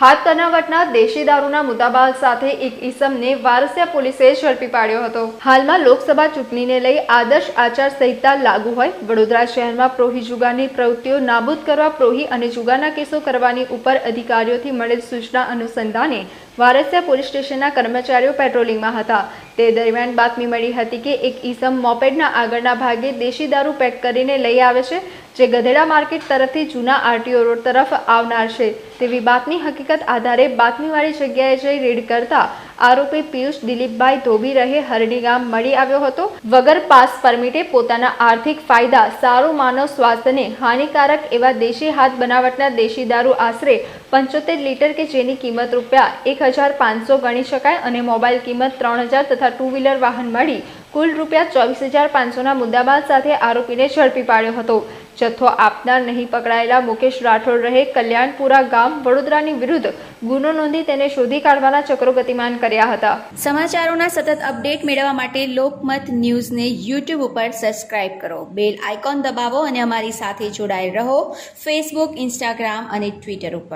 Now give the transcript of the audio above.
હાથ તનાવટના દેશી દારૂના મુદ્દાબાલ સાથે એક ઈસમને વારસિયા પોલીસે ઝડપી પાડ્યો હતો. હાલમાં લોકસભા ચૂંટણીને લઈ આદર્શ આચાર સંહિતા લાગુ હોય, વડોદરા શહેરમાં પ્રોહી જુગારની પ્રવૃત્તિઓ નાબૂદ કરવા પ્રોહી અને જુગારના કેસો કરવાની ઉપર અધિકારીઓથી મળેલ સૂચના અનુસંધાને વારસિયા પોલીસ સ્ટેશનના કર્મચારીઓ પેટ્રોલિંગમાં હતા. તે દરમિયાન બાતમી મળી હતી કે એક ઈસમ મોપેડના આગળના ભાગે દેશી દારૂ પેક કરીને લઈ આવે છે, જે ગધેડા માર્કેટ તરફથી જૂના આરટીઓ રોડ તરફ આવનાર છે. તેવી બાતમી હકીકત આધારે બાતમીવાળી જગ્યાએ જઈ રેડ કરતા આરોપી પિયુષ દિલીપભાઈ ધોબી રહે હરણી ગામ મળી આવ્યો હતો. વગર પાસ પરમિટે પોતાના આર્થિક ફાયદા, સારું માનવ સ્વાસ્થ્યને હાનિકારક એવા દેશી હાથ બનાવટના દેશી દારૂ આશરે પંચોતેર લીટર કે જેની કિંમત રૂપિયા એક હજાર પાંચસો ગણી શકાય અને મોબાઈલ કિંમત ત્રણ હજાર તથા ટુ વ્હીલર વાહન મળી કુલ રૂપિયા ચોવીસ હજાર પાંચસોના મુદ્દામાલ સાથે આરોપીને ઝડપી પાડ્યો હતો. જથ્થો આપનાર નહીં પકડાયેલા મુકેશ રાઠોડ રહે કલ્યાણપુરા ગામ, વડોદરાની વિરુદ્ધ ગુનો નોંધી તેને શોધી કાઢવાના ચક્રો ગતિમાન કર્યા હતા. સમાચારોના સતત અપડેટ મેળવવા માટે લોકમત ન્યૂઝને યુટ્યુબ ઉપર સબસ્ક્રાઇબ કરો. બેલ આઇકોન દબાવો અને અમારી સાથે જોડાયેલ રહો ફેસબુક, ઇન્સ્ટાગ્રામ અને ટ્વિટર ઉપર.